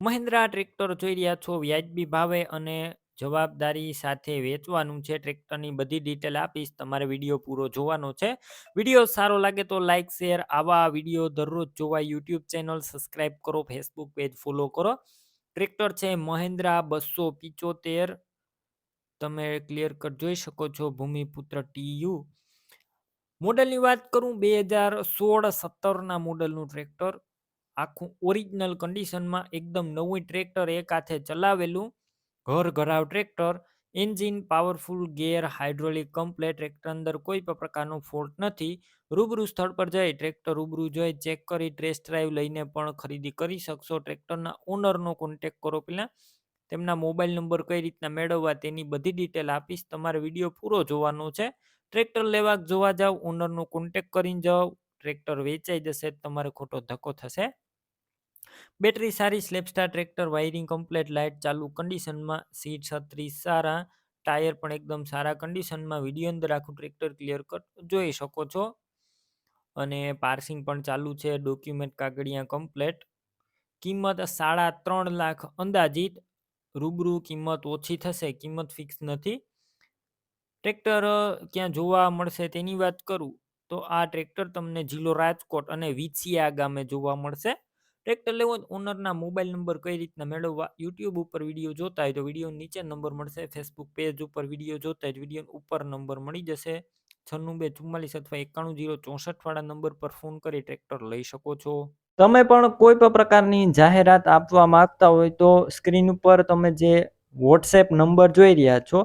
Mahindra tractor જોઈ રહ્યા છો. વ્યાજબી ભાવે અને જવાબદારી સાથે વેચવાનું છે. ટ્રેક્ટરની બધી ડિટેલ આપીશ. તમારે વીડિયો પૂરો જોવાનો છે. વીડિયો સારો લાગે તો લાઇક શેર આવા વીડિયો દરરોજ જોવા યુટ્યુબ ચેનલ સબસ્ક્રાઈબ કરો. ફેસબુક પેજ ફોલો કરો. ટ્રેક્ટર છે મહિન્દ્રા બસો પિચોતેર. તમે ક્લિયર કટ જોઈ શકો છો. ભૂમિપુત્ર ટીયુ મોડલની વાત કરું, બે હજાર સોળ સત્તરના મોડલનું ટ્રેક્ટર. આખું ઓરિજિનલ કન્ડિશનમાં એકદમ નવું ટ્રેક્ટર એક હાથે ચલાવેલું, ઘર ઘરાવ tractor engine powerful gear hydraulic complete tractor અંદર કોઈ પણ પ્રકારનો ફોલ્ટ નથી. રૂબરૂ સ્થળ પર જઈ ટ્રેક્ટર રૂબરૂ જોઈ ચેક કરી ટેસ્ટ ડ્રાઈવ લઈને પણ ખરીદી કરી શકશો. ટ્રેક્ટરના ઓનરનો કોન્ટેક કરો પહેલાં. તેમના મોબાઈલ નંબર કઈ રીતના મેળવવા તેની બધી ડિટેલ આપીશ. તમારે વીડિયો પૂરો જોવાનો છે. ટ્રેક્ટર લેવા જોવા જાવ ઓનરનો કોન્ટેક કરીને જાઓ ટ્રેક્ટર વેચાઈ જશે તમારે ખોટો ધક્કો થશે. બેટરી સારી, સ્લેપસ્ટાર ટ્રેક્ટર, વાયરિંગ કમ્પ્લેટ, લાઇટ ચાલુ, કન્ડિશનમાં સીટ છત્રીસ, સારા ટાયર પણ એકદમ સારા કન્ડિશનમાં, વીડિયો અંદર આખું ટ્રેક્ટર ક્લિયર કટ જોઈ શકો છો. અને પાર્સિંગ પણ ચાલુ છે, ડોક્યુમેન્ટ કાગળિયા કમ્પ્લેટ. કિંમત સાડા ત્રણ લાખ અંદાજિત, રૂબરૂ કિંમત ઓછી થશે, કિંમત ફિક્સ નથી. ટ્રેક્ટર ક્યાં જોવા મળશે તેની વાત કરું. તો આ ટ્રેક્ટર તમને જિલ્લો રાજકોટ અને વિછિયા ગામે જોવા મળશે. ટ્રેક્ટર લેવો ઓનરના મોબાઈલ નંબર કઈ રીતના મેળવવા, યુટ્યુબ ઉપર વીડિયો જોતા હોય તો વીડિયો નીચે નંબર મળશે, ફેસબુક પેજ ઉપર વીડિયો જોતા હોય વીડિયો ઉપર નંબર મળી જશે. છન્નું બે ચુમ્માલીસ અથવા એકાણું જીરો ચોસઠ વાળા નંબર પર ફોન કરી ટ્રેક્ટર લઈ શકો છો. તમે પણ કોઈ પણ પ્રકારની જાહેરાત આપવા માંગતા હોય તો સ્ક્રીન ઉપર તમે જે વોટ્સએપ નંબર જોઈ રહ્યા છો